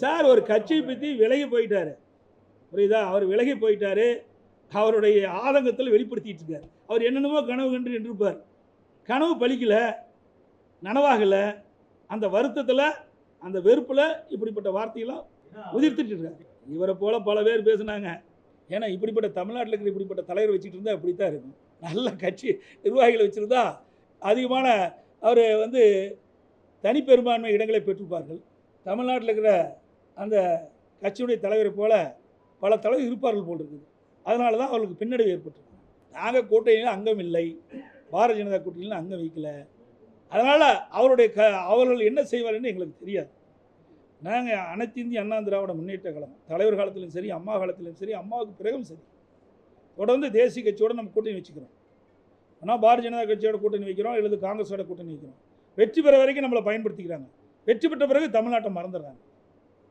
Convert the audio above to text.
Sir ஒரு கட்சியை பற்றி விலகி போயிட்டாரு. புரியுதா? அவர் விலகி போயிட்டாரு. அவருடைய ஆதங்கத்தில் வெளிப்படுத்திட்டு இருக்கார். அவர் என்னென்னமோ கனவு கண்டு நின்றுப்பார் கனவு பலிக்கல நனவாகலை அந்த வருத்தத்தில் அந்த வெறுப்பில் இப்படிப்பட்ட வார்த்தையெல்லாம் உதிர்த்துட்டு இருக்கார். இவரை போல பல பேர் பேசுனாங்க. ஏன்னா இப்படிப்பட்ட தமிழ்நாட்டில் இருக்கிற இப்படிப்பட்ட தலைவர் வச்சுட்டு இருந்தால் இப்படி தான் இருக்கும். நல்ல கட்சி நிர்வாகிகளை வச்சுருந்தா அதிகமான அவர் வந்து தனிப்பெரும்பான்மை இடங்களை பெற்றிருப்பார்கள். தமிழ்நாட்டில் இருக்கிற அந்த கட்சியுடைய தலைவரை போல பல தலைவர் இருப்பார்கள் போல் இருக்குது அதனால தான் அவர்களுக்கு பின்னடைவு ஏற்பட்டிருக்கு. நாங்கள் கூட்டணியில் அங்கம் இல்லை. பாரதிய ஜனதா கூட்டணியில் அங்கம் வைக்கலை. அதனால் அவருடைய க அவர்கள் என்ன செய்வார்னு எங்களுக்கு தெரியாது. நாங்கள் அனைத்து இந்திய அண்ணா திராவிட முன்னேற்ற கழகம் தலைவர் காலத்திலும் சரி அம்மா காலத்திலும் சரி அம்மாவுக்கு பிறகும் சரி. தொடர்ந்து தேசிய கட்சியோடு நம்ம கூட்டணி வச்சுக்கிறோம். ஆனால் பாரதிய ஜனதா கட்சியோட கூட்டணி வைக்கிறோம் அல்லது காங்கிரஸோட கூட்டணி வைக்கிறோம். வெற்றி பெற வரைக்கும் நம்மளை பயன்படுத்திக்கிறாங்க. வெற்றி பெற்ற பிறகு தமிழ்நாட்டை மறந்துடுறாங்க.